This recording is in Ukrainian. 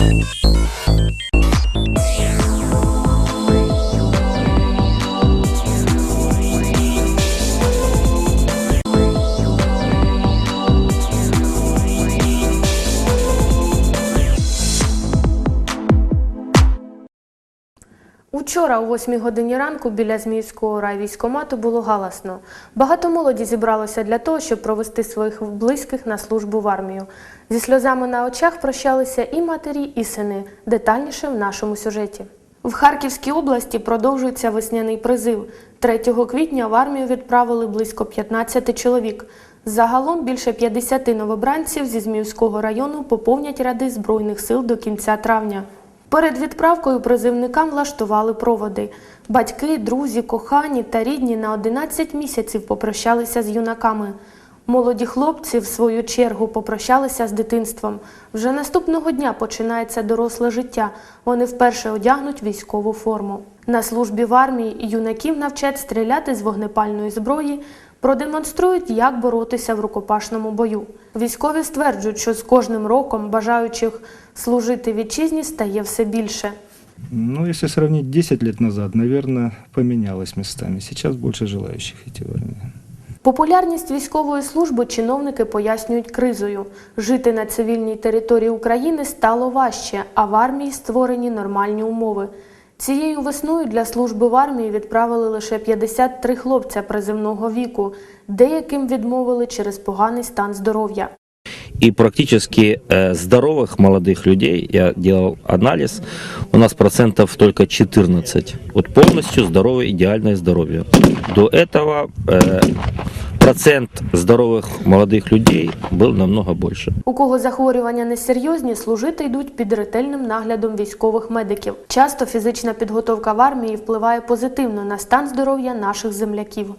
Thank you. Учора о 8 годині ранку біля Зміївського райвійськомату було галасно. Багато молоді зібралося для того, щоб провести своїх близьких на службу в армію. Зі сльозами на очах прощалися і матері, і сини. Детальніше в нашому сюжеті. В Харківській області продовжується весняний призив. 3 квітня в армію відправили близько 15 чоловік. Загалом більше 50 новобранців зі Зміївського району поповнять ряди Збройних сил до кінця травня. Перед відправкою призивникам влаштували проводи. Батьки, друзі, кохані та рідні на 11 місяців попрощалися з юнаками. Молоді хлопці, в свою чергу, попрощалися з дитинством. Вже наступного дня починається доросле життя. Вони вперше одягнуть військову форму. На службі в армії юнаків навчать стріляти з вогнепальної зброї, продемонструють, як боротися в рукопашному бою. Військові стверджують, що з кожним роком бажаючих служити вітчизні стає все більше. Ну, если сравнить 10 лет назад, наверное, поменялось местами. Сейчас больше желающих идти в армию. Популярність військової служби чиновники пояснюють кризою. Жити на цивільній території України стало важче, а в армії створені нормальні умови. Цією весною для служби в армії відправили лише 53 хлопця призивного віку. Деяким відмовили через поганий стан здоров'я. И практически э, здоровых молодых людей, я делал анализ, у нас процентов только 14. Вот полностью здоровое, идеальное здоровье. До этого э, процент здоровых молодых людей был намного больше. У кого захворювання несерйозні, служити йдуть під ретельним наглядом військових медиків. Часто фізична підготовка в армії впливає позитивно на стан здоров'я наших земляків.